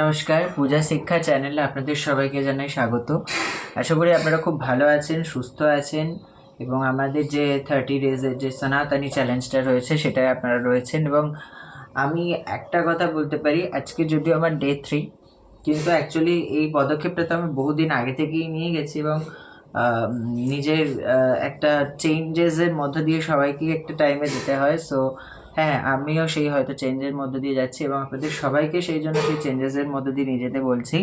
নমস্কার, পূজা শিক্ষা চ্যানেলে আপনাদের সবাইকে জানাই স্বাগত। আশা করি আপনারা খুব ভালো আছেন, সুস্থ আছেন এবং আমাদের যে থার্টি ডেজের যে সনাতনী চ্যালেঞ্জটা রয়েছে সেটাই আপনারা রয়েছেন এবং আমি একটা কথা বলতে পারি, আজকে যদিও আমার ডে থ্রি কিন্তু অ্যাকচুয়ালি এই পদক্ষেপটা তো আমি বহুদিন আগে থেকেই নিয়ে গেছি এবং নিজের একটা চেঞ্জেসের মধ্য দিয়ে সবাইকে একটা টাইমে যেতে হয়। সো হ্যাঁ আমিও সেই হয়তো চেঞ্জের মধ্য দিয়ে যাচ্ছি এবং আপনাদের সবাইকে সেই জন্য সেই চেঞ্জেসের মধ্য দিয়ে নিয়ে যেতে বলছি।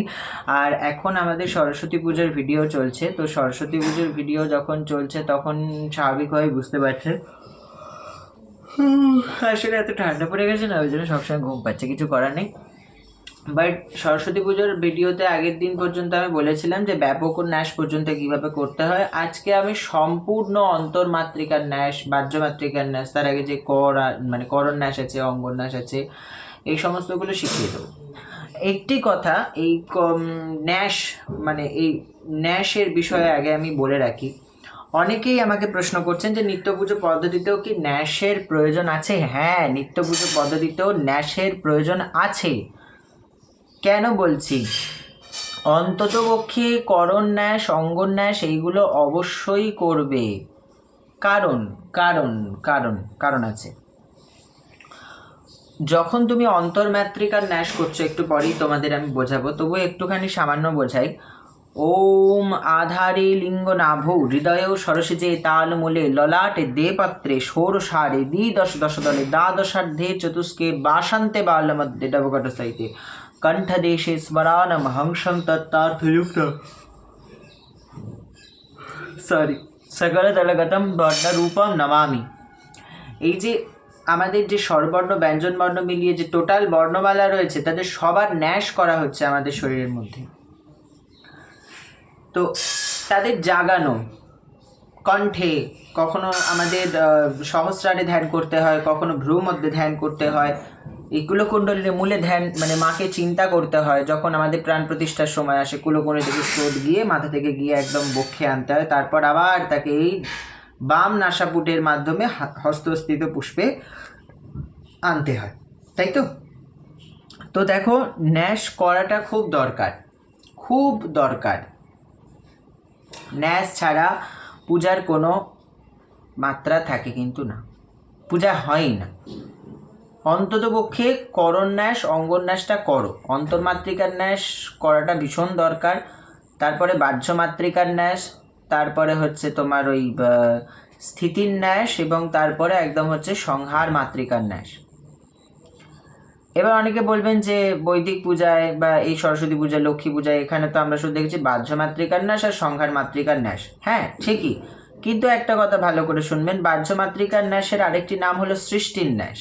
আর এখন আমাদের সরস্বতী পুজোর ভিডিও চলছে। তো সরস্বতী পুজোর ভিডিও যখন চলছে, তখন স্বাভাবিকভাবে বুঝতে পারছেন। আসলে এত ঠান্ডা পড়ে গেছে না, ওই জন্য সবসময় ঘুম পাচ্ছে, কিছু করার নেই। বাট সরস্বতী পুজোর ভিডিওতে আগের দিন পর্যন্ত আমি বলেছিলাম যে ব্যাপক ন্যাস পর্যন্ত কীভাবে করতে হয়। আজকে আমি সম্পূর্ণ অন্তর্মাত্রিকার ন্যাস, বাহ্যমাত্রিকার ন্যাস, তার আগে যে কর মানে করণ ন্যাস আছে, অঙ্গন ন্যাস আছে, এই সমস্তগুলো শিখিয়ে দেবো। একটি কথা, এই ন্যাস মানে এই ন্যাসের বিষয়ে আগে আমি বলে রাখি। অনেকেই আমাকে প্রশ্ন করছেন যে নিত্য পুজো পদ্ধতিতেও কি ন্যাসের প্রয়োজন আছে? হ্যাঁ নিত্য পুজো পদ্ধতিতেও ন্যাসের প্রয়োজন আছে। কেন বলছি? অন্ততপক্ষে করণ ন্যাস অঙ্গন ন্যায় এইগুলো অবশ্যই করবে। কারণ কারণ কারণ কারণ আছে। যখন তুমি অন্তর্মাত্রিকার ন্যাস করছ, একটু পরেই তোমাদের আমি বোঝাবো তবু একটুখানি সামান্য বোঝাই। ওম আধারে লিঙ্গ নাভ হৃদয় সরসিজে তাল মূলে, ললাটে দে পাত্রে ষোড়শারে দ্বি দশ দশ দলে, দ্বাদশার্ধে চতুষ্কে বাসান্তে বাল মধ্যে ডবকট সাইতে স্মরানম হংসম তত্তার্থযুক্ত সরি সকল দলগতম বর্ণরূপম নমামি। এই যে আমাদের যে স্বরবর্ণ ব্যঞ্জন বর্ণ মিলিয়ে যে টোটাল বর্ণমালা রয়েছে তাদের সবার ন্যাস করা হচ্ছে আমাদের শরীরের মধ্যে। তো তাদের জাগানো, কণ্ঠে কখনো আমাদের সহস্রারে ধ্যান করতে হয়, কখনো ভ্রু মধ্যে ধ্যান করতে হয় এই কুলকুণ্ডলীর মূলে ধ্যান মানে মাকে চিন্তা করতে হয়, যখন আমাদের প্রাণ প্রতিষ্ঠার সময় আসে কুলকুণ্ডলী থেকে স্রোত গিয়ে মাথা থেকে গিয়ে একদম বক্ষে আনতে হয়, তারপর আবার তাকে এই বাম নাসাপুটের মাধ্যমে হস্তস্থিত পুষ্পে আনতে হয়, তাই তো? তো দেখো, ন্যাস করাটা খুব দরকার খুব দরকার। ন্যাস ছাড়া পূজার কোনো মাত্রা থাকে কিন্তু না, পূজা হয়ই না। অন্ততপক্ষে করণ ন্যাস, অঙ্গন ন্যাসটা করো। অন্তর্মাত্রিকার ন্যাস করাটা ভীষণ দরকার। তারপরে বাহ্য মাত্রিকার ন্যাস, তারপরে হচ্ছে তোমার ওই স্থিতির ন্যাস এবং তারপরে একদম হচ্ছে সংহার মাতৃকার ন্যাস। এবার অনেকে বলবেন যে বৈদিক পূজায় বা এই সরস্বতী পূজা লক্ষ্মী পূজায় এখানে তো আমরা শুধু দেখেছি বাহ্য মাতৃকার ন্যাস আর সংহার মাতৃকার ন্যাস। হ্যাঁ ঠিকই। কিন্তু একটা কথা ভালো করে শুনবেন বাহ্য মাতৃকার ন্যাসের আরেকটি নাম হলো সৃষ্টির ন্যাস।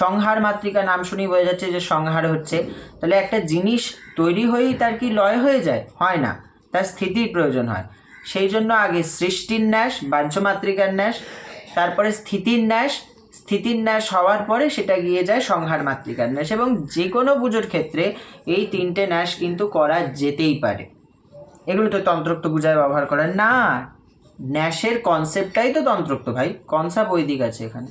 সংহার মাতৃকা নাম শুনেই বোঝা যাচ্ছে যে সংহার হচ্ছে। তাহলে একটা জিনিস তৈরি হয়েই তার কি লয় হয়ে যায়? হয় না। তার স্থিতির প্রয়োজন হয়। সেই জন্য আগে সৃষ্টির ন্যাস, বাহ্য মাতৃকার ন্যাস, তারপরে স্থিতির ন্যাস। স্থিতির ন্যাস হওয়ার পরে সেটা গিয়ে যায় সংহার মাতৃকার ন্যাস এবং যে কোনো পুজোর ক্ষেত্রে এই তিনটে ন্যাস কিন্তু করা যেতেই পারে। এগুলো তো তন্ত্রোক্ত পূজায় ব্যবহার করে। না, ন্যাসের কনসেপ্টটাই তো তন্ত্রোক্ত ভাই। কনসেপ্ট ওই দিক আছে এখানে।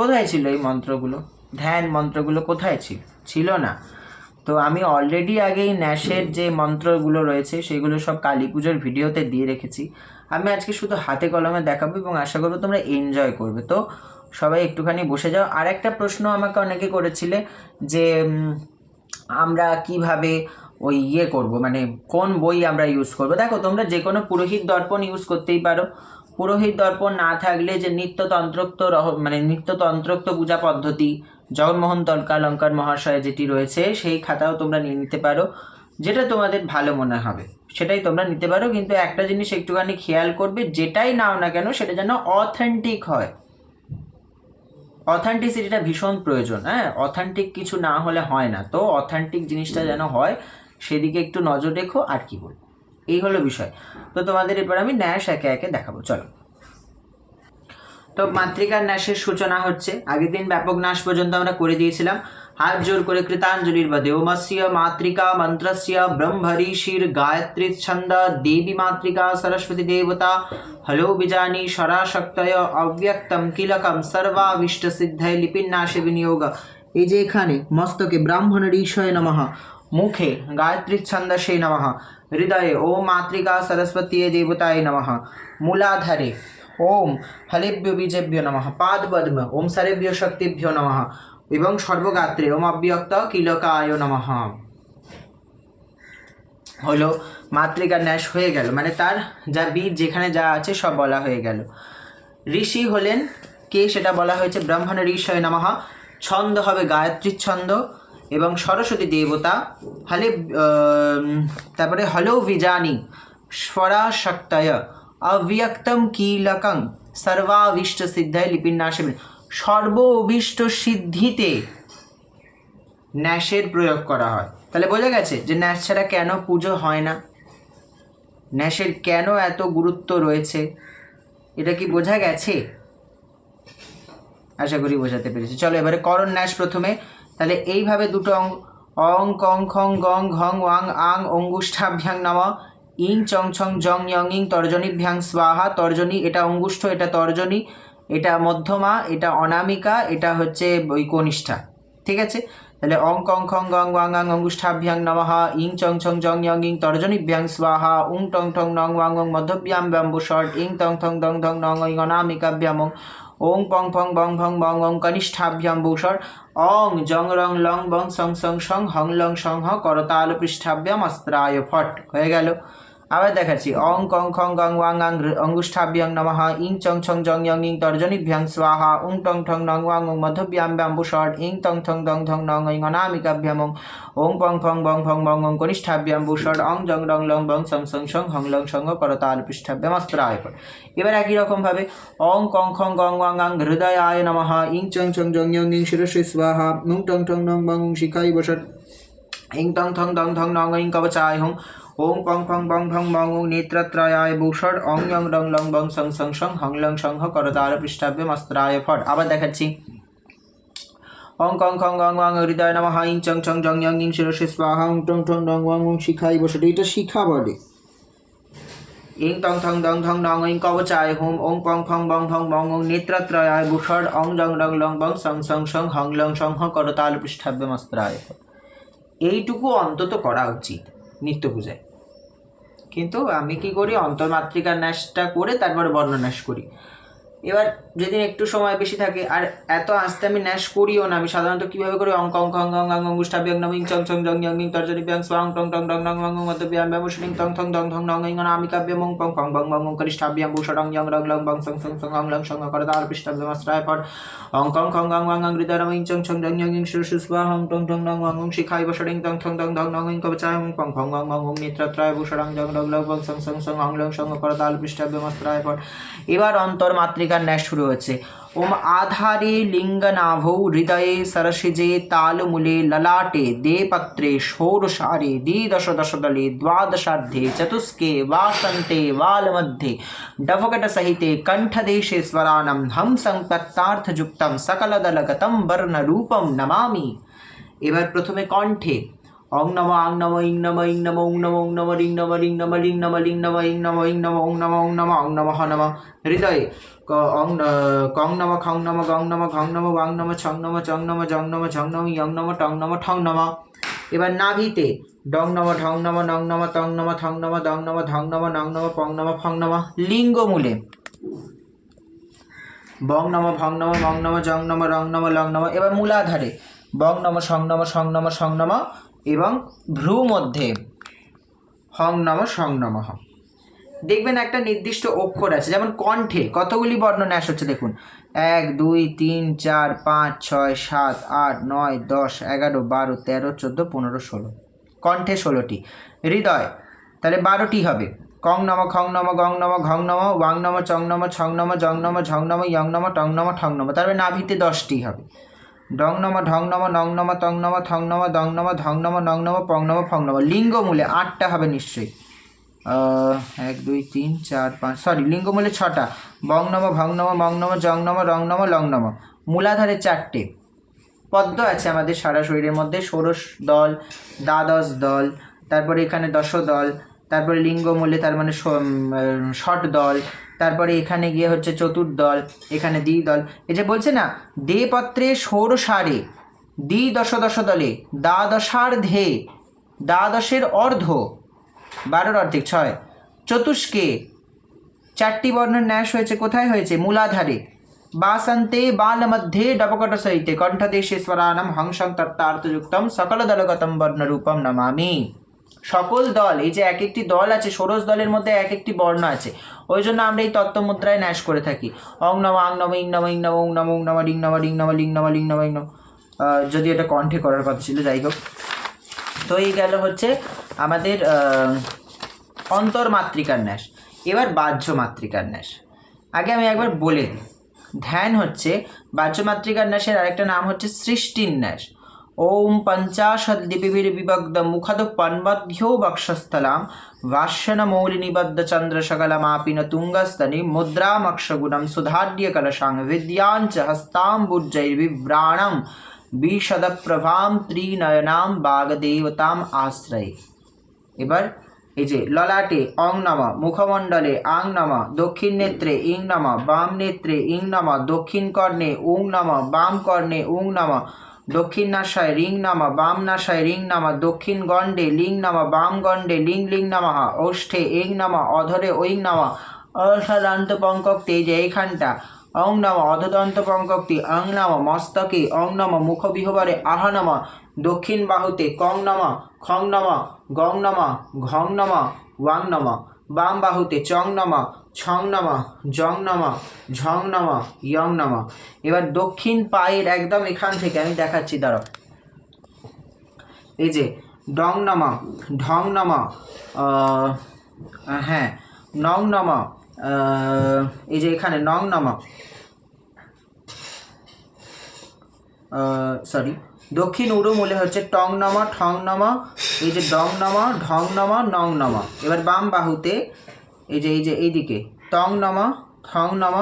কোথায় ছিল এই মন্ত্রগুলো? ধ্যান মন্ত্রগুলো কোথায় ছিল ছিল না। তো আমি অলরেডি আগেই ন্যাশের যে মন্ত্রগুলো রয়েছে, সেগুলো সব কালী পুজোর ভিডিওতে দিয়ে রেখেছি। আমি আজকে শুধু হাতে কলমে দেখাবো এবং আশা করব তোমরা এনজয় করবে। তো সবাই একটুখানি বসে যাও। আর একটা প্রশ্ন আমাকে অনেকে করেছিলে যে আমরা কীভাবে ওই ইয়ে করব? মানে কোন বই আমরা ইউজ করব? দেখো, তোমরা যে কোনো পুরোহিত দর্পণ ইউজ করতেই পারো। পুরোহিত দর্পণ না থাকলে যে নিত্যতন্ত্রোক্ত রহ মানে নিত্যতন্ত্রোক্ত পূজা পদ্ধতি, জগন্মোহন তর্কালঙ্কার মহাশয় যেটি রয়েছে, সেই খাতাও তোমরা নিয়ে নিতে পারো, যেটা তোমাদের ভালো মনে হবে। সেটাই তোমরা নিতে পারো, কিন্তু একটা জিনিস একটুখানি খেয়াল করবে, যেটাই নাও না কেন, সেটা যেন অথেন্টিক হয়। অথেন্টিসিটিটা ভীষণ প্রয়োজন হ্যাঁ? অথেন্টিক কিছু না হলে হয় না। তো অথেন্টিক জিনিসটা যেন হয়, সেদিকে একটু নজর রেখো, আর কি বলব। এই হলো বিষয়। তো তোমাদের এরপর আমি ন্যাস একে একে দেখাবো। চলো। তো মাতৃকার ন্যাসের সূচনা হচ্ছে। আগের দিন ব্যাপক নাশ পর্যন্ত আমরা করে দিয়েছিলাম। হাত জোর করে কৃতাঞ্জলির বা দেবমস্য মাতৃকা মন্ত্রস্য ব্রহ্মঋষির গায়ত্রী ছন্দ দেবী মাতৃকা সরস্বতী দেবতা। হলো বিজানি শরাশক্তয় অব্যক্তম কিলকম সর্বাভিষ্ট সিদ্ধয় লিপিন্নাশে বিনিয়োগ। এই যে এখানে মস্তকে ব্রাহ্মণ ঋষয় নমঃ। মুখে গায়ত্রী ছন্দসে নমঃ। হৃদয়ে ও মাতৃকা সরস্বতী দেবতায় নমঃ। মূলাধারে ওম হলেভ্য বীজেভ্য নমঃ পাদপদ্ম, ওম সরেভ্য শক্তিভ্য নমঃ, এবং সর্বগাত্রে ওম অব্যক্ত কিলকায় নমঃ। হলো মাতৃকার ন্যাস হয়ে গেল মানে তার যা বীজ যেখানে যা আছে সব বলা হয়ে গেল। ঋষি হলেন কে সেটা বলা হয়েছে? ব্রাহ্মণ ঋষয় নমঃ। ছন্দ হবে গায়ত্রীর ছন্দ, এবং সরস্বতী দেবতা হলে তারপরে হলো বিজানি স্বরা শক্তয় অব্যক্তম কীলকং সর্বাভীষ্ট সিদ্ধায় লিপিন্যাসে সর্ব অভীষ্ট সিদ্ধিতে ন্যাসের প্রয়োগ করা হয়। তাহলে বোঝা গেছে যে ন্যাস ছাড়া কেন পুজো হয় না? ন্যাসের কেন এত গুরুত্ব রয়েছে? এটা কি বোঝা গেছে? আশা করি বোঝাতে পেরেছি। চলো এবারে করণ ন্যাস প্রথমে। তাহলে এইভাবে দুটো অং অং কং খং গং ঘং ওয়াং আং অঙ্গুষ্ঠাভ্যাং নম। ইং চং ছং জং ইয়ং ইং তর্জনীভ্যাং স্বাহা তর্জনী, এটা অঙ্গুষ্ঠ, এটা তর্জনী, এটা মধ্যমা, এটা অনামিকা, এটা হচ্ছে ওই কনিষ্ঠা, ঠিক আছে? তাহলে অং কং খং গং ওয়াং আং অঙ্গুষ্ঠাভ্যাং নমঃ, ইং চং ছং জং ইয়ং ইং তর্জনীভ্যাং স্বাহা, উং টং ঠং নং ওয়াং ওং মধ্যভ্যাম ব্যাম্বু ষট ইং তং থং দং ধং নং ইং অনামিকাভ্যাম ওং ওং পং ফং বং ভং বং ওং কনিষ্ঠাভ্যাম ভূষণ অং জং রং লং বং সং সং সং হং লং সং হ করতাল পৃষ্ঠাভ্যাম অস্ত্রায় ফট, হয়ে গেল। আবার দেখাচ্ছি। অং, কং, খং, গং, ওয়াং, আং অঙ্গুষ্ঠাভ্যাং নমঃ। ইং, চং, ছং, জং ইং, তর্জনীভ্যাং, স্বাহা। উং, টং, ঠং, নং, ওয়াং ওং মধ্যভ্যাম, ব্যাম্বু, ষট। ইং, তং থং দং ধং নং ইং অনামিকাভ্যাম। ওং, পং, ফং, বং ফং, বং, ওং কনিষ্ঠাভ্যাম ভূষণ অং, জং, রং, লং, বং, সং সং সং, হং, লং, সং করতাল পৃষ্ঠাভ্যাম অস্ত্রায় ফট এবার একই রকমভাবে অং, কং, খং, গং, ওয়াং, আং, হৃদয়ায় নমঃ। ইং, চং ছং জং ইয়ং ইং শিরসি স্বাহা। উং টং, ঠং, নং, বং, শিখাই বসট ইং টং থং দং থং নং ইং কবচায়, হুং। ওং পং ফং বং ভং বং ওং নেত্রত্রয়ায় ভূষণ অং ইং রং লং বং সং সং সং হং লং সং হ করতাল পৃষ্ঠাভ্যাম অস্ত্রায় ফট আবার দেখাচ্ছি। অং কং খং গং ওয়াং হৃদয় নমঃ ইং চং চং জং ইয়ং ইং শিরসি স্বাহা উং টং ঠং নং ওয়াং ওং শিখাই বসট এটা শিখা বলে ইং টং থং দং থং নং ইং কবচায় হুম ওং পং ফং বং ফং বং ওং নেত্রত্রয়ায় ভূষণ অং জং রং লং বং সং সং সং হং লং সং হ করতাল পৃষ্ঠাভ্যাম অস্ত্রায় এইটুকু অন্তত করা উচিত, নিত্য পূজায়। কিন্তু আমি কি করি? অন্তর্মাতৃকা ন্যাসটা করে তারপরে বর্ণন্যাস করি। এবার যেদিন একটু সময় বেশি থাকে, আর এত আস্তে আমি ন্যাস করিও না, আমি সাধারণত কীভাবে করি? অঙ্ক অঙ্ক অঙ্ক অঙ্ক অঙ্ক অঙ্গুষ্ঠা বিয়ং নমিং চং চং জং ইং তর্জনী বিয়ং, স্বাং, টং টং টং, নং অঙ্গ মধ্য বিয়াম ব্যাম শ্রিং টং টং টং টং নং, ইং অনামিকা বিয়ম পং পং, বং বং কনিষ্ঠা বিয়াম ভূষণ অং ইয়ং রং, লং, বং, সং সং সং, অং, লং, সং কর, তার, পৃষ্ঠা বিয়ম আশ্রয় পর, অং, কং, খং গং ওয়াং অং, হৃদয়, নমিং চং চং জং ইং শির শির স্বা, হং, টং টং ওয়াং ওং শিখাই বসরিং টং টং টং টং নং, ইং কবচায় হং পং পং বং বং ওং নেত্রত্রয় ভূষণ অং জং রং, লং, বং, সং সং সং, অং, লং, সং কর তাল পৃষ্ঠা বিয়ম আশ্রয় এবার অন্তর চন্দ্রিকার ন্যায় শুরু হয়েছে। ওম আধারে লিঙ্গনাভ হৃদয়ে সরসিজে তালমূলে ললাটে দেপত্রে ষোড়শারে দ্বিদশ দশদলে দ্বাদশার্ধে চতুষ্কে বাসন্তে বালমধ্যে ডভকটসহিতে কণ্ঠদেশে স্মরাণম হংসং তত্তার্থযুক্তম সকলদলগতম বর্ণরূপম নমামি। এবার প্রথমে কণ্ঠে অং নম আং নম ইং নম ইং নম উং নম উং নম লিং নম লিং নম লিং নম লিং নম ইং নম ইং নম উং নম উং নম অং নম নম হৃদয়ে অং কং নম, খং নম, গং নম, ঘং নম ওয়াং নম, ছং নম, চং নম, জং নম ঝং নম, ইয়ং নম, টং নম, ঠং নম। এবার নাভিতে ডং নম, ঢং নম, নং নম, তং নম, থং নম, দং নম, ধং নম, নং নম, পং নম, ফং নম, লিঙ্গমূলে। বং নম, ভং নম, মং নম, জং নম, রং নম, লং নম, এবার মূলাধারে। বং নম, সং নম সং নম সং নম, এবং ভ্রু মধ্যে হং নম, সং নম। দেখবেন একটা নির্দিষ্ট অক্ষর আছে, যেমন কণ্ঠে কতগুলি বর্ণ ন্যাস হচ্ছে দেখুন। এক, দুই, তিন, চার, পাঁচ, ছয়, সাত, আট, নয়, দশ, এগারো, বারো, তেরো, চোদ্দ, পনেরো, ষোলো। কণ্ঠে ষোলোটি। হৃদয়, তাহলে বারোটি হবে। কং নম, খং নম, গং নম, ঘং নম, ওয়াং নম, চং নম, ছং নম, জং নম, ঝং নম, ইয়ং নম, টং নম, ঠং নম তারপরে নাভিতে দশটি হবে। ডং নম, ঢং নম, নং নম, তং নম, থং নম, দং নম, ধং নম, নং নম, পং নম, ফং নম, লিঙ্গমূলে আটটা হবে নিশ্চয়ই। এক, দুই, তিন, চার, পাঁচ সরি লিঙ্গমূলে ছটা। বং নম, ভং নম, মং নম, জং নম, রং নম, লং নম। মূলাধারে চারটে। পদ্ম আছে আমাদের সারা শরীরের মধ্যে, ষোড়শ দল, দ্বাদশ দল, তারপরে এখানে দশ দল, তারপরে লিঙ্গমূলে তার মানে ষট দল, তারপরে এখানে গিয়ে হচ্ছে চতুর্দল এখানে দ্বি দল। এই যে বলছে না দেপত্রে ষোড়শারে দ্বি দশ দশ দলে দ্বাদশার্ধে, দ্বাদশের অর্ধ। বারোর অর্ধেক, ছয়। চতুষ্কে, চারটি বর্ণের ন্যাস হয়েছে, কোথায় হয়েছে? মূলাধারে। বাসন্তে, বালমধ্যে ডবকট সহিতে কণ্ঠদেশেশ্বরানম হংসং তত্তার্থযুক্তম সকল দলগতম বর্ণরূপম নমামি। সকল দল, এই যে এক একটি দল আছে, ষোড়শ দলের মধ্যে এক একটি বর্ণ আছে, ওই জন্য আমরা এই তত্ত্ব মুদ্রায় ন্যাস করে থাকি। অং নম, আং নম, ইং নম ইং নম ওং নম ওং নম ডিং নম ডিং নম, লিং নম লিং নম, ইং নম। যদি এটা কণ্ঠে করার কথা ছিল, যাই হোক। তো এই গেল হচ্ছে আমাদের অন্তর্মাত্রিকার ন্যাস, এবার বাহ্য মাতৃকার ন্যাস। আগে আমি একবার বলে দিই, ধ্যান হচ্ছে বাহ্য মাতৃকার ন্যাসের আরেকটা নাম হচ্ছে সৃষ্টির ন্যাস। ওম পঞ্চাশদ লিপিবির বিবগ্ধ মুখদ পন্বধ্য বক্ষস্থলাম ভাষ্যন মৌলিনিবদ্ধ চন্দ্র তুঙ্গস্তনি মুদ্রামক্ষগুণম সুধার্য কলশাং বিদ্যাঞ্চ হস্তাম্বুজৈর্বিভ্রাণম বিশদপ্রভাম ত্রিনয়নাম বাগদেবতাম আশ্রয়ে। এবার এই যে ললাটে অং নম, মুখমণ্ডলে আং নম, দক্ষিণ নেত্রে ইং নম, বাম নেত্রে ইং নম, দক্ষিণ কর্ণে উং নম, বাম কর্ণে উং নম, দক্ষিণ নাসায় রিং নম, বাম নাসায় রিং নম, দক্ষিণ গণ্ডে লিং নম, বাম গণ্ডে লিং লিং নমঃ ওষ্ঠে ইং নম, অধরে ঐং নম অসাদান্ত পঙ্কক্তে যে এইখানটা। অং নম, অধদন্ত পঙ্কক্তি অং নম, মস্তকে অং নম, মুখবিহবরে আহ নম, দক্ষিণ বাহুতে কং নম, খং নম গং নম, ঘং নম, ওয়াং নম, বাম বাহুতে চং নম, ছং নম, জং নম, ঝং নম, ইয়ং নম। এবার দক্ষিণ পায়ের একদম এখান থেকে আমি দেখাচ্ছি, দাঁড়াও। এই যে ডং নম, ঢং নম হ্যাঁ নং নম এই যে এখানে নং নম সরি দক্ষিণ উড়ুমূলে হচ্ছে টং নমা, ঠং নম, এই যে ডং নমা, ঢং নম, নং নম। এবার বাম বাহুতে এই যে এই যে, এইদিকে টং নম, ঠং নম,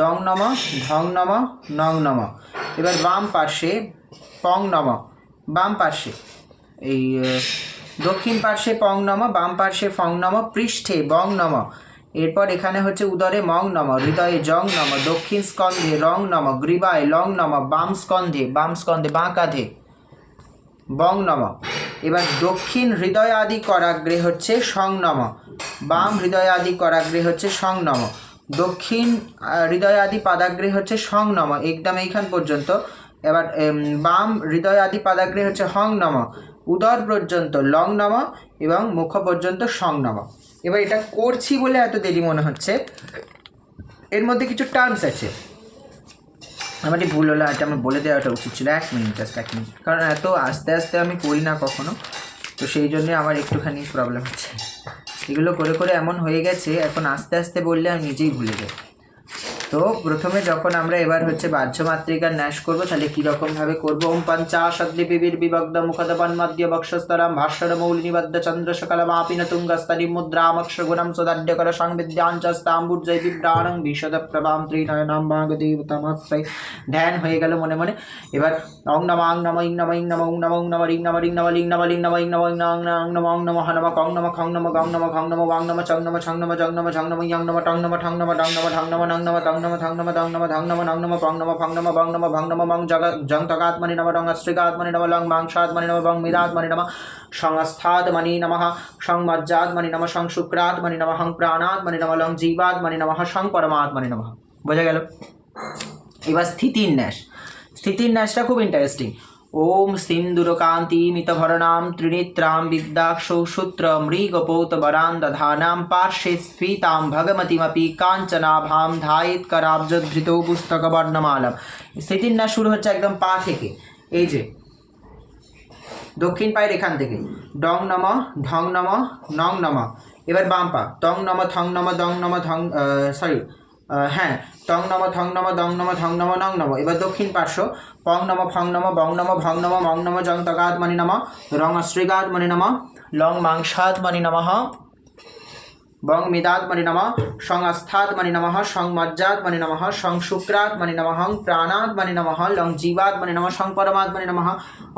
ডং নম, ঢং নম, নং নম। এবার বাম পার্শ্বে পং নম, বাম পার্শ্বে এই দক্ষিণ পার্শ্বে পং নম, বাম পার্শ্বে ফং নম, পৃষ্ঠে বং নম। এরপর এখানে হচ্ছে উদরে মং নম, হৃদয়ে জং নম, দক্ষিণ স্কন্ধে রং নম, গ্রীবায় লং নম, বাম স্কন্ধে বাম স্কন্ধে বাঁ কাঁধে, বং নম। এবার দক্ষিণ হৃদয় আদি করাগ্রে হচ্ছে সং নম, বাম হৃদয় আদি করাগ্রে হচ্ছে সং নম, দক্ষিণ হৃদয় আদি পাদাগ্রে হচ্ছে সং নম, একদম এইখান পর্যন্ত। এবার বাম হৃদয় আদি পাদাগ্রে হচ্ছে হং নম উদর পর্যন্ত লং নম এবং মুখ পর্যন্ত সং নম। এবার এটা করছি বলে এত দেরি মনে হচ্ছে। এর মধ্যে কিছু টার্মস আছে। আমার একটু ভুল হলো, এটা আমার বলে দেওয়াটা উচিত ছিল। এক মিনিট জাস্ট এক মিনিট কারণ এত আস্তে আস্তে আমি করি না কখনো। তো সেই জন্য আমার একটুখানি প্রবলেম হচ্ছে। এগুলো করে করে এমন হয়ে গেছে, এখন আস্তে আস্তে বললে আমি নিজেই ভুলে যাই। তো প্রথমে যখন আমরা এবার হচ্ছে বাহ্য মাতৃকার ন্যাস করব, তাহলে কীরকম ভাবে করব? ওম পঞ্চাশদ্লিপিবির বিভগ্ধ মুখদপন মধ্য বক্ষস্তরাম ভাস্বর মৌলিনিবদ্ধ চন্দ্র সকাল মাপিন তুঙ্গস্তরি মুদ্রামক্ষ গুণম সুদাঢ্যকর সংবিদ্যাঞ্চস্তাম্বুর্জয় বিভ্রাণং বিশদ প্রভাম ত্রিনয়নাম বাগদেবতামাশ্রয় ধ্যান হয়ে গেল মনে মনে। এবার অং নম আং নম ইং নম ইং নম উং নম উং নম রিং নম রিং নম লিং নম লিং নম ইং নম ইং নম আং নম অং নম হনম কং নম খং নম গং নম খং নম ওয়াং নম চং নম ছং নম জং নম ঝং নম ইয়ং নম টং নম ঠং নম ডং নম ঢং নম নং নম তং নম ধং নম দং নম ধং নম নং নম পং নম ফং নম বং নম, ভং নম মং জগ, জং তগাত্মনি নম ডং অস্ত্রিগাত্মনি নম, লং মাংসাত্মনি নম বং মিদাত্মনি নম, সংস্থাত্মনি নমঃ সংমজ্জাত্মনি নম, সং শুক্রাত্মনি নম, হং প্রাণাত্মনি নম, লং জীবাত্মনি নমঃ, সং পরমাত্মনি নম। বোঝা গেল? এবার স্থিতির ন্যাস। স্থিতির ন্যাসটা খুব ইন্টারেস্টিং ত্রিনেত্রাম বিদ্যাক্ষৌ সূত্র মৃগপৌত বরান দধানাম পার্শ্বে স্ফীতাম ভগমতিমপি কাঞ্চনাভাম ধায়িত করাব্জধৃত পুস্তক বর্ণমালম স্থিতির ন্যাস শুরু হচ্ছে একদম পা থেকে। এই যে, দক্ষিণ পায়ের এখান থেকে। ডং নম, ঢং নম, নং নম। এবার বাম পা। টং নম, থং নম, দং নম, ধং সরি হ্যাঁ টং নম থং নম, দং নম থং নম, নং নম। এবার দক্ষিণ পার্শ্ব। পং নম, ফং নম, বং নম, ভং নম, মং নম, জং তগাৎ মণি নম রং অশ্রীগাদ মণি নম, লং মাংসাৎ মণি নমঃ। বং মিদাত মণি নম সং আস্থাত মণি নম সং মজ্জাত মণি নম সং মণি নম, প্রাণাত মণি নম লং জীবাত মণি নম সং মণি নম,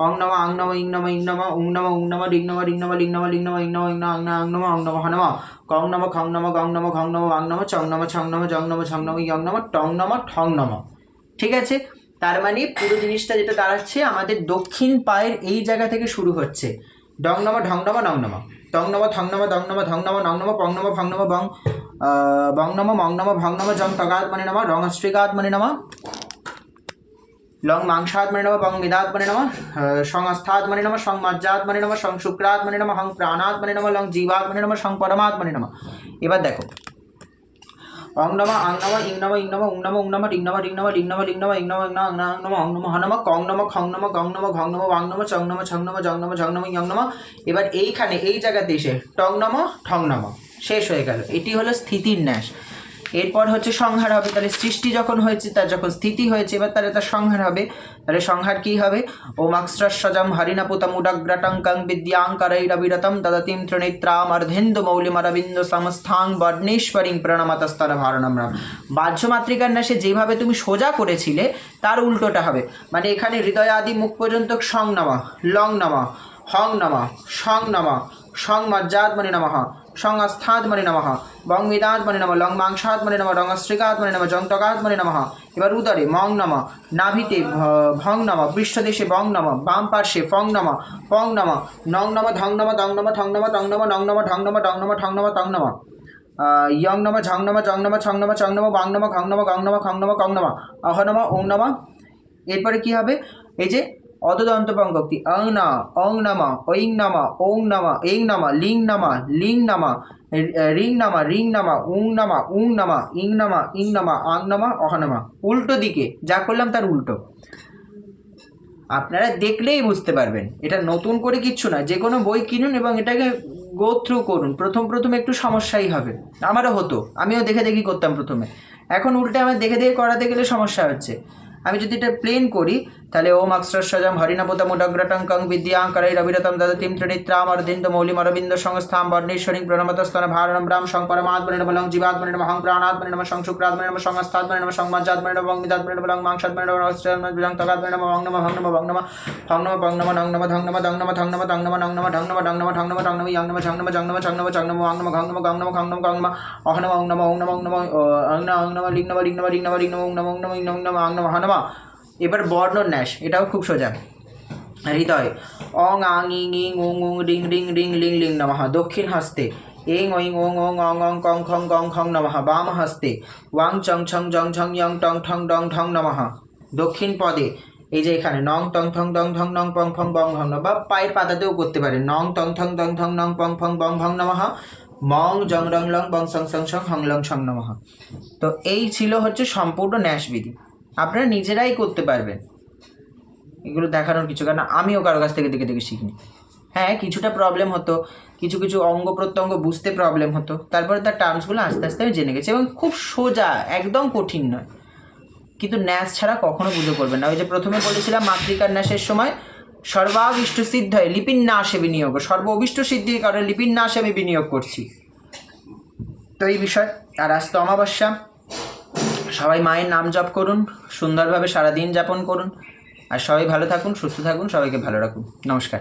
অং নম, আং নম, ইং নম ইং নম, উং নম উং নম, রিং নম রিং নম, লিং নম লিং নম, ইং নম ইং নম, আং নম অং নম, হনম, কং নম, খং নম, গং নম, ঘং নম আং নম, চং নম, ছং নম, জং নম ছং নম, ইয়ং নম, টং নম, ঠং নম। ঠিক আছে? তার মানে পুরো জিনিসটা যেটা দাঁড়াচ্ছে আমাদের দক্ষিণ পায়ের এই জায়গা থেকে শুরু হচ্ছে। ডং নম, ঢং নম, নং নম। টং নম থং নম, দং নম, ধং নম, নং নম, পং নম, ভং নম, বং বং নম, মং নম, ভং নম, জং তগাত নম রং শ্রীগাত নম, লং মাংসাৎ মানে নম বং মিদাৎ মানে নম সংস্থাত মানে নম সং মজ্জাত নম সং শুক্রাত মানে নম, হং প্রাণাত নম, লং জীবাত নম সং পরমাত নম। এবার দেখো অং নম আং নম ইং নম ইং নম উং নম উং নম রিং নম রিং নম রিং নম রিং নম ইং নম ইং নম আং নম অং নম হ নম কং নম খং নম গং নম ঘং নম ওয়াং নম চং নম ছং নম জং নম ঝং নম ইং নম এবার এইখানে এই জায়গাতে এসে টং নম ঠং নম শেষ হয়ে গেল। এটি হলো স্থিতির ন্যাস। এরপর হচ্ছে সংহার হবে, তাহলে সৃষ্টি যখন হয়েছে, তার যখন স্থিতি হয়েছে, এবার তাহলে তার সংহার হবে। তাহলে সংহার কি হবে? ও মাক্সরস্বজম হরিণপুতম উডগ্রটঙ্কং বিদ্যাঙ্করৈরবিরতম দদতিম ত্রিনেত্রাম অর্ধেন্দু মৌলিমরবিন্দ সমস্থাং বর্ণেশ্বরীং প্রণমতস্তর ভারণম রাম বাহ্য মাতৃকার ন্যাসে যেভাবে তুমি সোজা করেছিলে, তার উল্টোটা হবে। মানে এখানে হৃদয় আদি মুখ পর্যন্ত সং নমা, লং নমা, হং নমা, সং নমা, সং মজ্জাত মনি নমঃ সং অস্থাৎ মনি নমঃ। বং বিদাত মনি নম লং মাংসাত মনি নম রং অস্ত্রিকাত মনি নম জং টকাত মনি নমঃ, এবার উদরে মং নম, নাভিতে ভং নম, পৃষ্ঠদেশে বং নম, বাম পার্শ্বে ফং নম, পং নম, নং নম, ধং নম, দং নম, ঠং নম তং নম, নং নম, ঢং নম ডং নম, ঠং নম, তং নম ইয়ং নম, ঝং নম, জং নম, ছং নম, চং নম, বাং নম খং নম, গং নম, খং নম, কং নম অহ নম ওং নম। এরপরে কি হবে? এই যে অদদন্ত পঙ্গক্তি অং না, অং নামা, ঐং নামা, ওং নামা, এং নামা, লিং নামা লিং নামা, রিং নামা রিং নামা, উং নামা উং নামা, ইং নামা ইং নামা, আং নামা, অহ নামা, উল্টো দিকে, যা করলাম তার উল্টো। আপনারা দেখলেই বুঝতে পারবেন, এটা নতুন করে কিচ্ছু না, যে কোনো বই কিনুন এবং এটাকে গো থ্রু করুন, প্রথম প্রথম একটু সমস্যাই হবে, আমারও হতো, আমিও দেখে দেখি করতাম প্রথমে, এখন উল্টে আমার দেখে দেখে করাতে গেলে সমস্যা হচ্ছে, আমি যদি এটা প্লেন করি তাহলে ওম অক্ষরস্বজম হরিণপতম উডগ্রটঙ্কং বিদ্যাঙ্করৈ রবিরতম দদতিম ত্রিনিত্রাম অর্ধিন্দ মৌলিম অরবিন্দ সংস্থাম বর্ণেশ্বরী প্রণমতস্তন ভারণম রাম শং পরমাৎ নম লং জীবাৎ নম হং প্রাণাৎ মনে নম সং শুক্রাৎ মনে নম সংস্থাৎ মনে নম সংমাজ্জাত মনে নম বংমিদাৎ মনে নম লং মাংসাৎ মনে নম অস্ত্রাৎ মনে নম তগাৎ মনে নম ভং নম ভং নম ভং নম ভং নম ভং নম নং নম ধং নম দং নম থং নম তং নম নং নম ঢং নম ডং নম ঠং নম টং নম ইয়াং নম ঝং নম জং নম ছং নম চং নম ওয়াং নম ঘং নম গং নম খং নম গং নম অহ নম অং নম অং নম অং নম অং নম অং নম লিং নম লিং নম লিং নম লিং এবার বর্ণ ন্যাস, এটাও খুব সোজা। হৃদয়, অং, আং, ইং ইং, উং উং, রিং রিং রিং, লিং লিং নমঃ। দক্ষিণ হস্তে, এং, ঐং ওং ওং অং অং, কং, খং, গং, খং নমঃ। বাম হস্তে, ওয়াং, চং, ছং, জং, ঝং, ইয়ং, টং, ঠং, ডং ঠং নমঃ। দক্ষিণ পদে, এই যে এখানে, নং, টং, ঠং, ডং ঠং নং, পং, ফং, বং ভং বা পায়ের পাতাতেও করতে পারে নং, টং, ঠং, ডং ঠং নং, পং, ফং, বং ভং নমঃ। মং, জং, রং, লং, বং, সং সং সং, হং, লং সং নমঃ। তো এই ছিল হচ্ছে সম্পূর্ণ ন্যাসবিধি। আপনারা নিজেরাই করতে পারবেন। এগুলো দেখানোর কিছু কারণ আমিও কারও কাছ থেকে দেখে দেখে শিখিনি। হ্যাঁ কিছুটা প্রবলেম হতো, কিছু কিছু অঙ্গ প্রত্যঙ্গ বুঝতে প্রবলেম হতো, তারপরে তার টার্মসগুলো আস্তে আস্তে আমি জেনে গেছি এবং খুব সোজা, একদম কঠিন নয়। কিন্তু ন্যাস ছাড়া কখনো পুজো করবেন না। ওই যে প্রথমে বলেছিলাম, মাতৃকার ন্যাসের সময় সর্বাভিষ্ট সিদ্ধ হয় লিপিন নাশে বিনিয়োগ সর্ব অভিষ্ট সিদ্ধির কারণে লিপিন নাশে আমি বিনিয়োগ করছি। তো এই বিষয়, আর আজ তো অমাবস্যা। সবাই মায়ের নাম জপ করুন, সুন্দরভাবে সারাদিন যাপন করুন। আর সবাই ভালো থাকুন, সুস্থ থাকুন, সবাইকে ভালো রাখুন। নমস্কার।